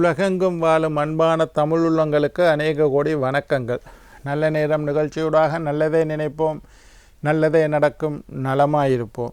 உலகெங்கும் வாழும் அன்பான தமிழ் உள்ளங்களுக்கு அநேக கோடி வணக்கங்கள். நல்ல நேரம் நிகழ்ச்சியூடாக நல்லதே நினைப்போம் நல்லதே நடக்கும் நலமாயிருப்போம்.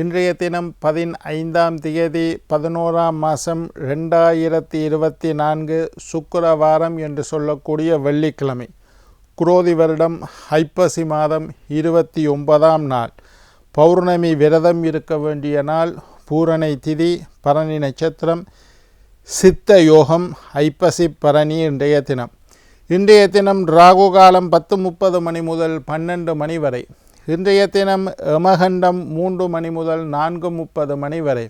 இன்றைய தினம் பதினைந்தாம் தேதி பதினோராம் மாதம் ரெண்டாயிரத்தி இருபத்தி நான்கு சுக்கரவாரம் என்று சொல்லக்கூடிய வெள்ளிக்கிழமை குரோதி வருடம் ஐப்பசி மாதம் இருபத்தி ஒன்பதாம் நாள். பௌர்ணமி விரதம் இருக்க வேண்டிய நாள் பூரணை திதி பரணி நட்சத்திரம் சித்த யோகம் ஐப்பசி பரணி இன்றைய தினம். இன்றைய தினம் ராகு காலம் பத்து முப்பது மணி முதல் பன்னெண்டு மணி வரை. இன்றைய தினம் எமகண்டம் மூன்று மணி முதல் நான்கு முப்பது மணி வரை.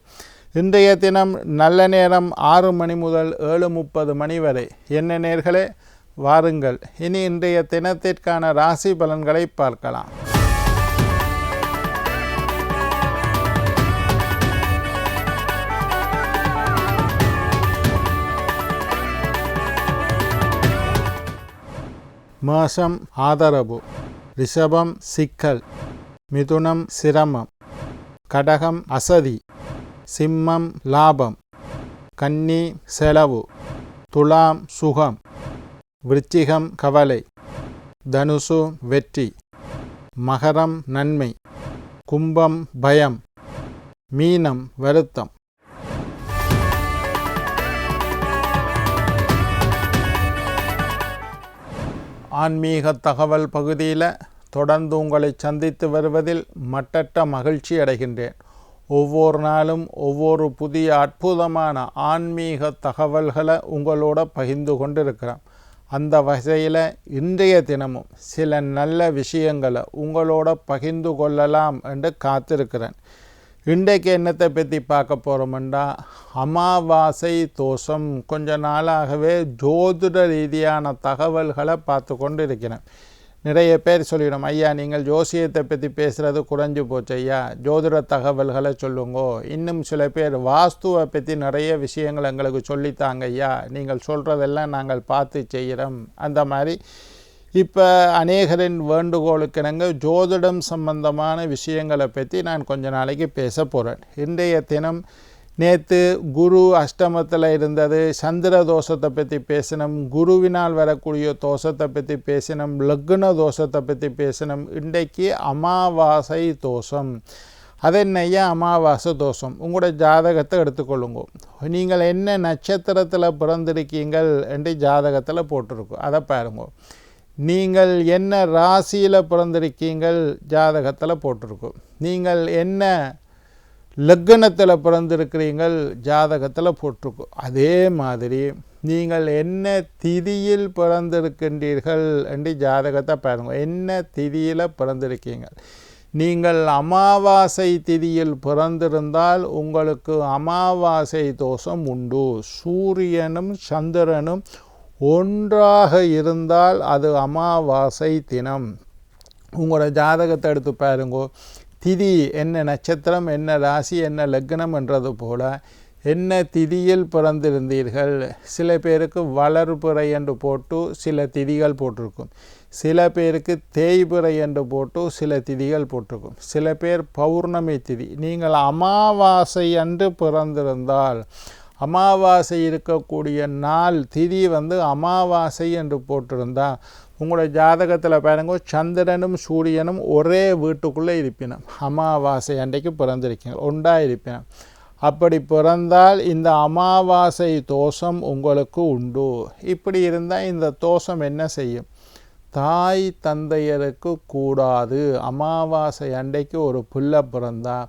இன்றைய தினம் நல்ல நேரம் ஆறு மணி முதல் ஏழு முப்பது மணி வரை. என்ன நேர்களே? வாருங்கள். இனி இன்றைய தினத்திற்கான ராசி பலன்களை பார்க்கலாம். மேஷம் ஆதரவு. ரிஷபம் சிக்கல். மிதுனம் சிரமம். கடகம் அசதி. சிம்மம் லாபம். கன்னி செலவு. துலாம் சுகம். விருச்சிகம் கவலை. தனுசு வெற்றி. மகரம் நன்மை. கும்பம் பயம். மீனம் வருத்தம். ஆன்மீக தகவல் பகுதியில் தொடர்ந்து உங்களை சந்தித்து வருவதில் மட்டற்ற மகிழ்ச்சி அடைகின்றேன். ஒவ்வொரு நாளும் ஒவ்வொரு புதிய அற்புதமான ஆன்மீக தகவல்களை உங்களோட பகிர்ந்து கொண்டிருக்கிறேன். அந்த வகையில் இன்றைய தினமும் சில நல்ல விஷயங்களை உங்களோட பகிர்ந்து கொள்ளலாம் என்று காத்திருக்கிறேன். இன்றைக்கு என்னத்தை பற்றி பார்க்க போகிறோம்டா அமாவாசை தோஷம். கொஞ்ச நாளாகவே ஜோதிட ரீதியான தகவல்களை பார்த்து கொண்டு இருக்கிறேன் நிறைய பேர் சொல்லிடும் ஐயா நீங்கள் ஜோசியத்தை பற்றி பேசுகிறது குறைஞ்சி போச்சு ஐயா. ஜோதிட தகவல்களை சொல்லுங்கோ. இன்னும் சில பேர் வாஸ்துவை பற்றி நிறைய விஷயங்கள் எங்களுக்கு சொல்லித்தாங்க ஐயா. நீங்கள் சொல்கிறதெல்லாம் நாங்கள் பார்த்து செய்கிறோம். அந்த மாதிரி இப்போ அநேகரின் வேண்டுகோளுக்கிணங்க ஜோதிடம் சம்பந்தமான விஷயங்களை பற்றி நான் கொஞ்ச நாளைக்கு பேச போகிறேன் இன்றைய தினம் நேற்று குரு அஷ்டமத்தில் இருந்தது சந்திர தோஷத்தை பற்றி பேசினோம் குருவினால் வரக்கூடிய தோஷத்தை பற்றி பேசினோம் லக்ன தோஷத்தை பற்றி பேசினோம். இன்றைக்கு அமாவாசை தோஷம். அது என்னையா அமாவாசை தோஷம். உங்களோட ஜாதகத்தை எடுத்துக்கொள்ளுங்க. நீங்கள் என்ன நட்சத்திரத்தில் பிறந்திருக்கீங்கள் என்று ஜாதகத்தில் போட்டிருக்கோம். அதை பாருங்க. நீங்கள் என்ன ராசியில் பிறந்திருக்கீங்கள் ஜாதகத்தில் போட்டிருக்கும் நீங்கள் என்ன லக்னத்தில் பிறந்திருக்கிறீங்கள் ஜாதகத்தில் போட்டிருக்கும் அதே மாதிரி நீங்கள் என்ன திதியில் பிறந்திருக்கின்றீர்கள் என்று ஜாதகத்தை பாருங்கள் என்ன திதியில் பிறந்திருக்கீங்க நீங்கள் அமாவாசை திதியில் பிறந்திருந்தால் உங்களுக்கு அமாவாசை தோஷம் உண்டு. சூரியனும் சந்திரனும் ஒன்றாக இருந்தால் அது அமாவாசை தினம். உங்களோட ஜாதகத்தை எடுத்து பாருங்கோ. திதி என்ன நட்சத்திரம் என்ன ராசி என்ன லக்னம் என்றது போல என்ன திதியில் பிறந்திருந்தீர்கள்? சில பேருக்கு வளர்பிறை என்று போட்டு சில திதிகள் போட்டிருக்கும். சில பேருக்கு தேய்பிறை என்று போட்டு சில திதிகள் போட்டிருக்கும். சில பேர் பௌர்ணமி திதி. நீங்கள் அமாவாசை அன்று பிறந்திருந்தால் அமாவாசை இருக்கக்கூடிய நாள் திதி வந்து அமாவாசை என்று போட்டிருந்தா உங்களோட ஜாதகத்தில் பாருங்க சந்திரனும் சூரியனும் ஒரே வீட்டுக்குள்ளே இருப்பினும் அமாவாசை அன்றைக்கு பிறந்திருக்கீங்க ஒன்றா இருப்பினும். அப்படி பிறந்தால் இந்த அமாவாசை தோஷம் உங்களுக்கு உண்டு. இப்படி இருந்தால் இந்த தோஷம் என்ன செய்யும்? தாய் தந்தையருக்கு கூடாது. அமாவாசை அன்றைக்கு ஒரு பிள்ளை பிறந்தால்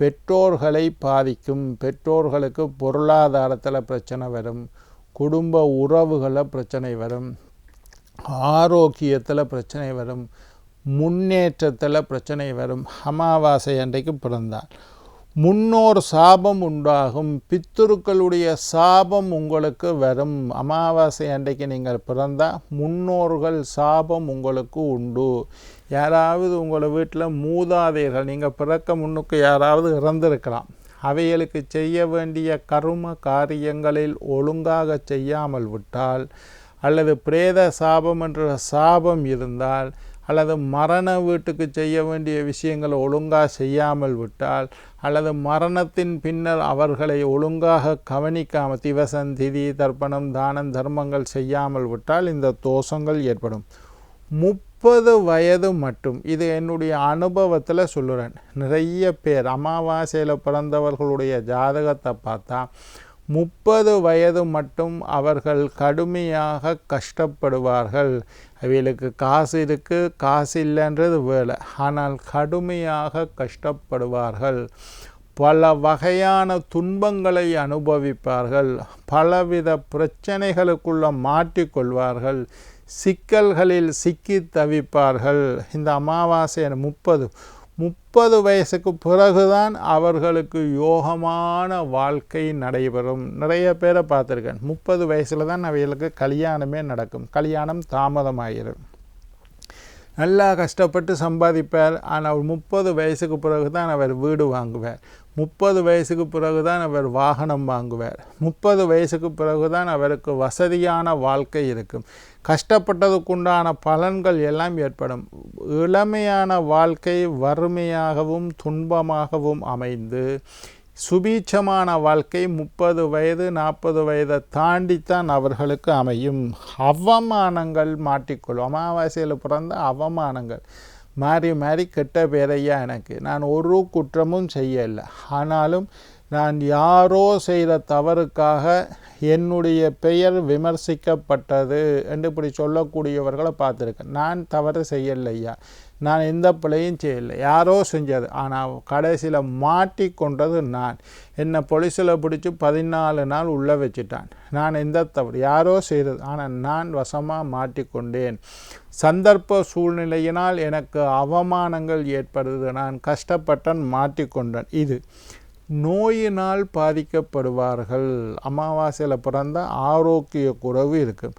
பெற்றோர்களை பாதிக்கும் பெற்றோர்களுக்கு பொருளாதாரத்தில் பிரச்சனை வரும் குடும்ப உறவுகளில் பிரச்சனை வரும் ஆரோக்கியத்தில் பிரச்சனை வரும் முன்னேற்றத்தில் பிரச்சனை வரும். அமாவாசை அன்றைக்கு பிறந்தார் முன்னோர் சாபம் உண்டாகும் பித்துருக்களுடைய சாபம் உங்களுக்கு வரும். அமாவாசை அன்றைக்கு நீங்கள் பிறந்தால் முன்னோர்கள் சாபம் உங்களுக்கு உண்டு. யாராவது உங்களை வீட்டில் மூதாதையர்கள் நீங்கள் பிறக்க முன்னுக்கு யாராவது இறந்திருக்கலாம். அவைகளுக்கு செய்ய வேண்டிய கரும காரியங்களில் ஒழுங்காக செய்யாமல் விட்டால் அல்லது பிரேத சாபம் என்ற சாபம் இருந்தால் அல்லது மரண வீட்டுக்கு செய்ய வேண்டிய விஷயங்களை ஒழுங்காக செய்யாமல் விட்டால் அல்லது மரணத்தின் பின்னர் அவர்களை ஒழுங்காக கவனிக்காமல் திவசம் திதி தர்ப்பணம் தானம் தர்மங்கள் செய்யாமல் விட்டால் இந்த தோஷங்கள் ஏற்படும். முப்பது வயது மட்டும். இது என்னுடைய அனுபவத்தில் சொல்லுறேன். நிறைய பேர் அமாவாசையில் பிறந்தவர்களுடைய ஜாதகத்தை பார்த்தா முப்பது வயது மட்டும் அவர்கள் கடுமையாக கஷ்டப்படுவார்கள். அவைகளுக்கு காசு இருக்குது காசு இல்லைன்றது வேலை. ஆனால் கடுமையாக கஷ்டப்படுவார்கள். பல வகையான துன்பங்களை அனுபவிப்பார்கள். பலவித பிரச்சனைகளுக்குள்ள மாட்டிக்கொள்வார்கள். சிக்கல்களில் சிக்கி தவிப்பார்கள். இந்த அமாவாசை முப்பது முப்பது வயசுக்கு பிறகுதான் அவர்களுக்கு யோகமான வாழ்க்கை நடைபெறும். நிறைய பேரை பார்த்துருக்கேன். முப்பது வயசில் தான் அவைகளுக்கு கல்யாணமே நடக்கும். கல்யாணம் தாமதமாகிடும் நல்லா கஷ்டப்பட்டு சம்பாதிப்பார். ஆனால் முப்பது வயசுக்கு பிறகு தான் அவர் வீடு வாங்குவார். முப்பது வயசுக்கு பிறகு தான் அவர் வாகனம் வாங்குவார். முப்பது வயசுக்கு பிறகு தான் அவருக்கு வசதியான வாழ்க்கை இருக்கும். கஷ்டப்பட்டதுக்குண்டான பலன்கள் எல்லாம் ஏற்படும். இளமையான வாழ்க்கை வறுமையாகவும் துன்பமாகவும் அமைந்து சுபீட்சமான வாழ்க்கை முப்பது வயது நாற்பது வயதை தாண்டித்தான் அவர்களுக்கு அமையும். அவமானங்கள் மாட்டிக்கொள்ளும். அமாவாசையில் பிறந்த அவமானங்கள். மாறி மாறி கெட்ட பேரையா எனக்கு. நான் ஒரு குற்றமும் செய்யலை. ஆனாலும் நான் யாரோ செய்த தவறுக்காக என்னுடைய பெயர் விமர்சிக்கப்பட்டது என்று இப்படி சொல்லக்கூடியவர்களை பார்த்துருக்கேன். நான் தவறு செய்யலையா? நான் எந்த பிள்ளையும் செய்யலை. யாரோ செஞ்சது. ஆனால் கடைசியில் மாட்டி கொண்டது நான். என்னை பொலிசில் பிடிச்சி பதினாலு நாள் உள்ளே வச்சுட்டான். நான் எந்த தவறு? யாரோ செய்தது. ஆனால் நான் வசமாக மாட்டிக்கொண்டேன். சந்தர்ப்ப சூழ்நிலையினால் எனக்கு அவமானங்கள் ஏற்படுது. நான் கஷ்டப்பட்டன் மாட்டிக்கொண்டேன். இது நோயினால் பாதிக்கப்படுவார்கள். அமாவாசையில் பிறந்த ஆரோக்கிய குறைவு இருக்கும்.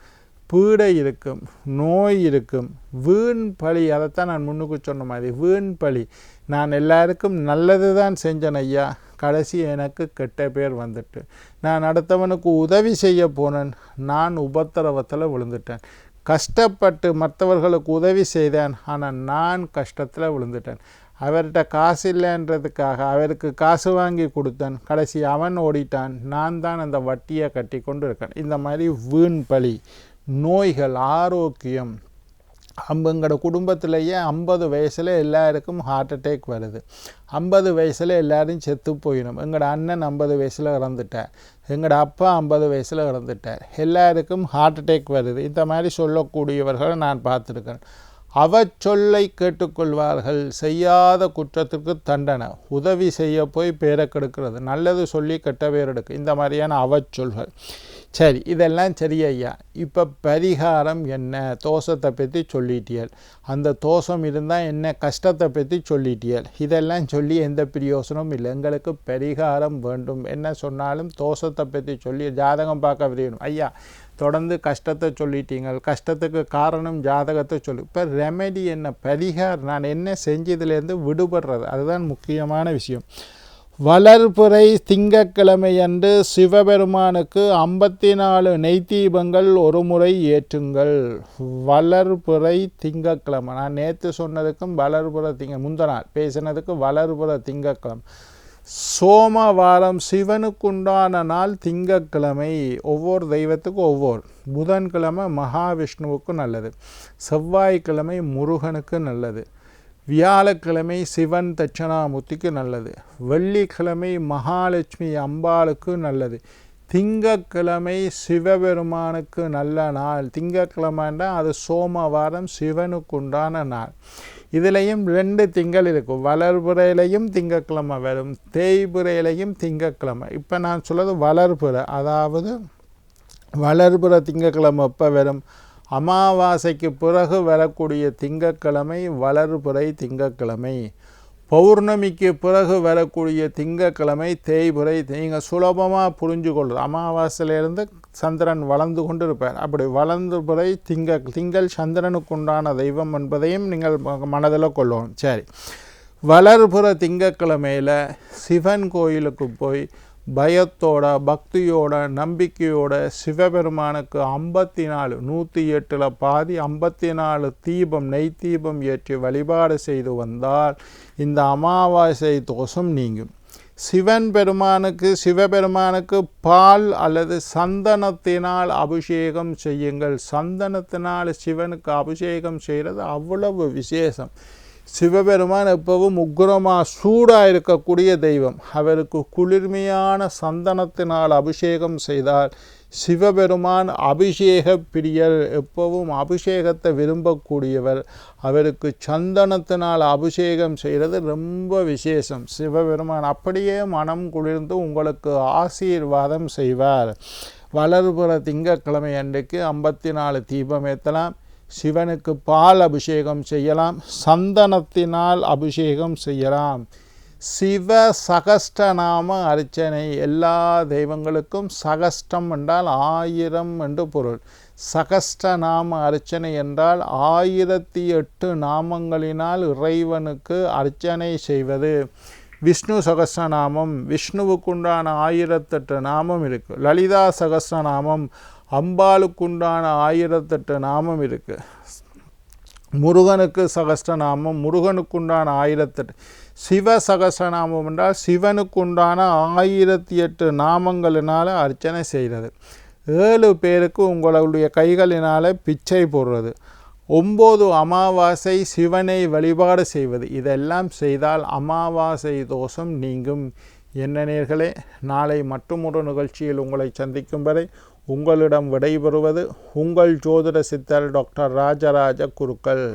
பீடை இருக்கும். நோய் இருக்கும். வீண் பழி அதைத்தான் நான் முன்னுக்கு சொன்ன மாதிரி வீண் பழி. நான் எல்லாருக்கும் நல்லது தான் செஞ்சேன் ஐயா. கடைசி எனக்கு கெட்ட பேர் வந்துட்டு. நான் அடுத்தவனுக்கு உதவி செய்ய போனேன். நான் உபத்திரவத்தில் விழுந்துட்டேன். கஷ்டப்பட்டு மற்றவர்களுக்கு உதவி செய்தேன். ஆனால் நான் கஷ்டத்தில் விழுந்துட்டேன். அவர்கிட்ட காசு இல்லைன்றதுக்காக அவருக்கு காசு வாங்கி கொடுத்தேன். கடைசி அவன் ஓடிட்டான். நான் தான் அந்த வட்டியை கட்டி கொண்டு இருக்கேன் இந்த மாதிரி வீண் பழி நோய்கள் ஆரோக்கியம் எங்களோட குடும்பத்திலேயே ஐம்பது வயசில் எல்லாருக்கும் ஹார்ட் அட்டேக் வருது. ஐம்பது வயசில் எல்லோரும் செத்து போயிடும் எங்களோட அண்ணன் ஐம்பது வயசில் இறந்துட்டார். எங்களோட அப்பா ஐம்பது வயசில் இறந்துட்டார். எல்லாருக்கும் ஹார்ட் அட்டேக் வருது. இந்த மாதிரி சொல்லக்கூடியவர்களை நான் பார்த்துருக்கேன். அவச்சொல்லை கேட்டுக்கொள்வார்கள். செய்யாத குற்றத்திற்கு தண்டனை. உதவி செய்ய போய் பேரை கெடுக்கிறது. நல்லது சொல்லி கெட்ட பேர் எடுக்கு. இந்த மாதிரியான அவச்சொல்கள். சரி இதெல்லாம் சரி ஐயா. இப்போ பரிகாரம் என்ன? தோஷத்தை பற்றி சொல்லிட்டியல். அந்த தோஷம் இருந்தால் என்ன? கஷ்டத்தை பற்றி சொல்லிட்டியல். இதெல்லாம் சொல்லி எந்த பிரயோசனமும் இல்லை. எங்களுக்கு பரிகாரம் வேண்டும். என்ன சொன்னாலும் தோஷத்தை பற்றி சொல்லி ஜாதகம் பார்க்க விரும்பணும் ஐயா தொடர்ந்து கஷ்டத்தை சொல்லிட்டீங்க கஷ்டத்துக்கு காரணம் ஜாதகத்தை சொல்லு. இப்போ ரெமெடி என்ன? பரிகார் நான் என்ன செஞ்சதுலேருந்து விடுபடுறது? அதுதான் முக்கியமான விஷயம். வளர்புரை திங்கக்கிழமை அன்று சிவபெருமானுக்கு ஐம்பத்தி நாலு நெய்தீபங்கள் ஒரு முறை ஏற்றுங்கள். வளர்புரை திங்கக்கிழமை நான் நேற்று சொன்னதுக்கும் வளர்புற திங்க முந்த நாள் பேசினதுக்கு வளர்புற திங்கக்கிழமை சோமவாரம் சிவனுக்குண்டான நாள் திங்கக்கிழமை ஒவ்வொரு தெய்வத்துக்கும் ஒவ்வொரு. புதன்கிழமை மகாவிஷ்ணுவுக்கும் நல்லது. செவ்வாய்க்கிழமை முருகனுக்கு நல்லது. வியாழக்கிழமை சிவன் தட்சணாமூர்த்திக்கு நல்லது. வெள்ளிக்கிழமை மகாலட்சுமி அம்பாளுக்கு நல்லது. திங்கக்கிழமை சிவபெருமானுக்கு நல்ல நாள். திங்கக்கிழமைன்னா அது சோமவாரம் சிவனுக்குண்டான நாள். இதுலேயும் ரெண்டு திங்கள் இருக்கும். வளர்புறையிலையும் திங்கக்கிழமை வரும். தேய்புறையிலையும் திங்கக்கிழமை. இப்போ நான் சொல்கிறது வளர்புறை அதாவது வளர்புற திங்கக்கிழமை எப்போ வரும்? அமாவாசைக்கு பிறகு வரக்கூடிய திங்கக்கிழமை வளர்புறை திங்கக்கிழமை. பௌர்ணமிக்கு பிறகு வரக்கூடிய திங்கக்கிழமை தேய்புரை நீங்கள் சுலபமாக புரிஞ்சு கொள்வது அமாவாசையிலேருந்து சந்திரன் வளர்ந்து கொண்டு இருப்பார் அப்படி வளர்ந்து புறை திங்க திங்கள் சந்திரனுக்குண்டான தெய்வம் என்பதையும் நீங்கள் மனதில் கொள்ளணும் சரி. வளர்புற திங்கக்கிழமையில் சிவன் கோயிலுக்கு போய் பயத்தோட பக்தியோட நம்பிக்கையோட சிவபெருமானுக்கு ஐம்பத்தி நாலு நூற்றி எட்டில் பாதி ஐம்பத்தி நாலு தீபம் நெய் தீபம் ஏற்றி வழிபாடு செய்து வந்தால் இந்த அமாவாசை தோஷம் நீங்கும். சிவன் பெருமானுக்கு சிவபெருமானுக்கு பால் அல்லது சந்தனத்தினால் அபிஷேகம் செய்யுங்கள். சந்தனத்தினால் சிவனுக்கு அபிஷேகம் செய்கிறது அவ்வளவு விசேஷம். சிவபெருமான் எப்பவும் உக்ரமாக சூடாக இருக்கக்கூடிய தெய்வம். அவருக்கு குளிர்மையான சந்தனத்தினால் அபிஷேகம் செய்தால் சிவபெருமான் அபிஷேக பிரியர் எப்பவும் அபிஷேகத்தை விரும்பக்கூடியவர். அவருக்கு சந்தனத்தினால் அபிஷேகம் செய்கிறது ரொம்ப விசேஷம். சிவபெருமான் அப்படியே மனம் குளிர்ந்து உங்களுக்கு ஆசீர்வாதம் செய்வார். வளர்புற திங்கட்கிழமை அன்றைக்கு ஐம்பத்தி நாலு தீபம் ஏற்றலாம். சிவனுக்கு பால் அபிஷேகம் செய்யலாம் சந்தனத்தினால் அபிஷேகம் செய்யலாம். சிவ சகஸ்டநாம அர்ச்சனை எல்லா தெய்வங்களுக்கும் சகஸ்டம் என்றால் ஆயிரம் என்று பொருள். சகஸ்டநாம அர்ச்சனை என்றால் ஆயிரத்தி எட்டு நாமங்களினால் இறைவனுக்கு அர்ச்சனை செய்வது. விஷ்ணு சகஸ்ரநாமம் விஷ்ணுவுக்குண்டான ஆயிரத்தெட்டு நாமம் இருக்குது லலிதா சகஸ்ரநாமம் அம்பாளுக்குண்டான ஆயிரத்தெட்டு நாமம் இருக்குது முருகனுக்கு சகஸ்ரநாமம் முருகனுக்குண்டான ஆயிரத்தெட்டு. சிவ சகஸ்ரநாமம் என்றால் சிவனுக்குண்டான ஆயிரத்தி எட்டு நாமங்களினால் அர்ச்சனை செய்கிறது. ஏழு பேருக்கு உங்களுடைய கைகளினால் பிச்சை போடுறது. ஒம்பது அமாவாசை சிவனை வழிபாடு செய்வது. இதெல்லாம் செய்தால் அமாவாசை தோஷம் நீங்கும். என்ன நேர்களே நாளை மட்டுமொரு நிகழ்ச்சியில் உங்களை சந்திக்கும் வரை உங்களிடம் விடைபெறுவது உங்கள் ஜோதிட சித்தர் டாக்டர் ராஜராஜ குருக்கள்.